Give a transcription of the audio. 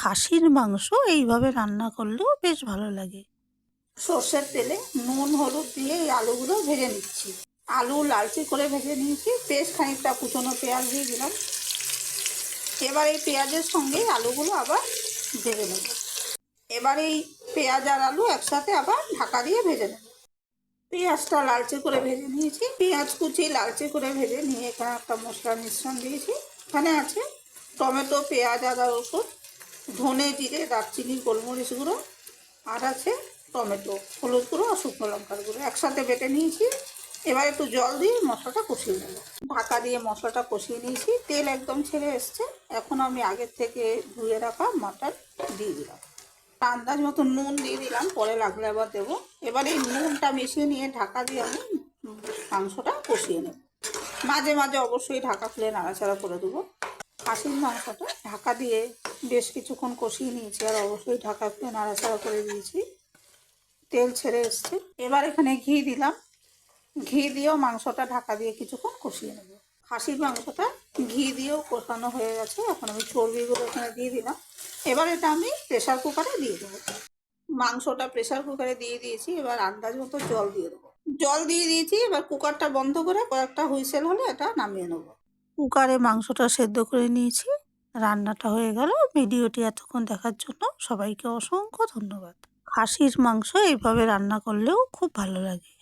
খাসির মাংস এইভাবে রান্না করলেও বেশ ভালো লাগে। সর্ষের তেলে নুন, হলুদ দিয়ে এই আলুগুলো ভেজে নিচ্ছি। আলু লালচে করে ভেজে নিয়েছি। বেশ খানিকটা কুচনো পেঁয়াজ দিয়ে দিলাম। এবার এই পেঁয়াজের সঙ্গে আলুগুলো আবার ভেজে নেব। এবার এই পেঁয়াজ আর আলু একসাথে আবার ঢাকা দিয়ে ভেজে নেব। পেঁয়াজটা লালচে করে ভেজে নিয়েছি। পেঁয়াজ কুচি লালচে করে ভেজে নিয়ে এখানে একটা মশলার মিশ্রণ দিয়েছি। এখানে আছে টমেটো, পেঁয়াজ আদা রসুন। ধনে জিরে, দারচিনি, গোলমরিচ গুঁড়ো, আর আছে টমেটো, হলুদ গুঁড়ো আর শুকনো লঙ্কার গুঁড়ো। একসাথে বেটে নিয়েছি। এবার একটু জল দিয়ে মশলাটা কষিয়ে নেব। ঢাকা দিয়ে মশলাটা কষিয়ে নিয়েছি। তেল একদম ছেড়ে এসছে। এখন আমি আগের থেকে ধুয়ে রাখা মাটন দিয়ে দিলাম। আন্দাজ মতো নুন দিয়ে দিলাম। পরে লাগলে আবার দেবো। এবার এই নুনটা মিশিয়ে নিয়ে ঢাকা দিয়ে আমি মাংসটা কষিয়ে নেব। মাঝে মাঝে অবশ্যই ঢাকা খুলে নাড়াচাড়া করে দেবো। খাসির মাংসটা ঢাকা দিয়ে বেশ কিছুক্ষণ কষিয়ে নিয়েছি আর অবশ্যই ঢাকা খুলে নাড়াচাড়া করে দিয়েছি। তেল ছেড়ে এসছে। এবার এখানে ঘি দিলাম। ঘি দিয়েও মাংসটা ঢাকা দিয়ে কিছুক্ষণ কষিয়ে নেব। খাসির মাংসটা ঘি দিয়েও কষানো হয়ে গেছে। এখন আমি চর্বিগুলো এখানে দিয়ে দিলাম। এবার এটা আমি প্রেশার কুকারে দিয়ে দেবো। মাংসটা প্রেশার কুকারে দিয়ে দিয়েছি। এবার আন্দাজ মতো জল দিয়ে দেবো। জল দিয়ে দিয়েছি। এবার কুকারটা বন্ধ করে কয়েকটা হুইসেল হলে এটা নামিয়ে নেব। কুকারে মাংসটা সেদ্ধ করে নিয়েছি। রান্নাটা হয়ে গেল। ভিডিওটি এতক্ষণ দেখার জন্য সবাইকে অসংখ্য ধন্যবাদ। খাসির মাংস এইভাবে রান্না করলেও খুব ভালো লাগে।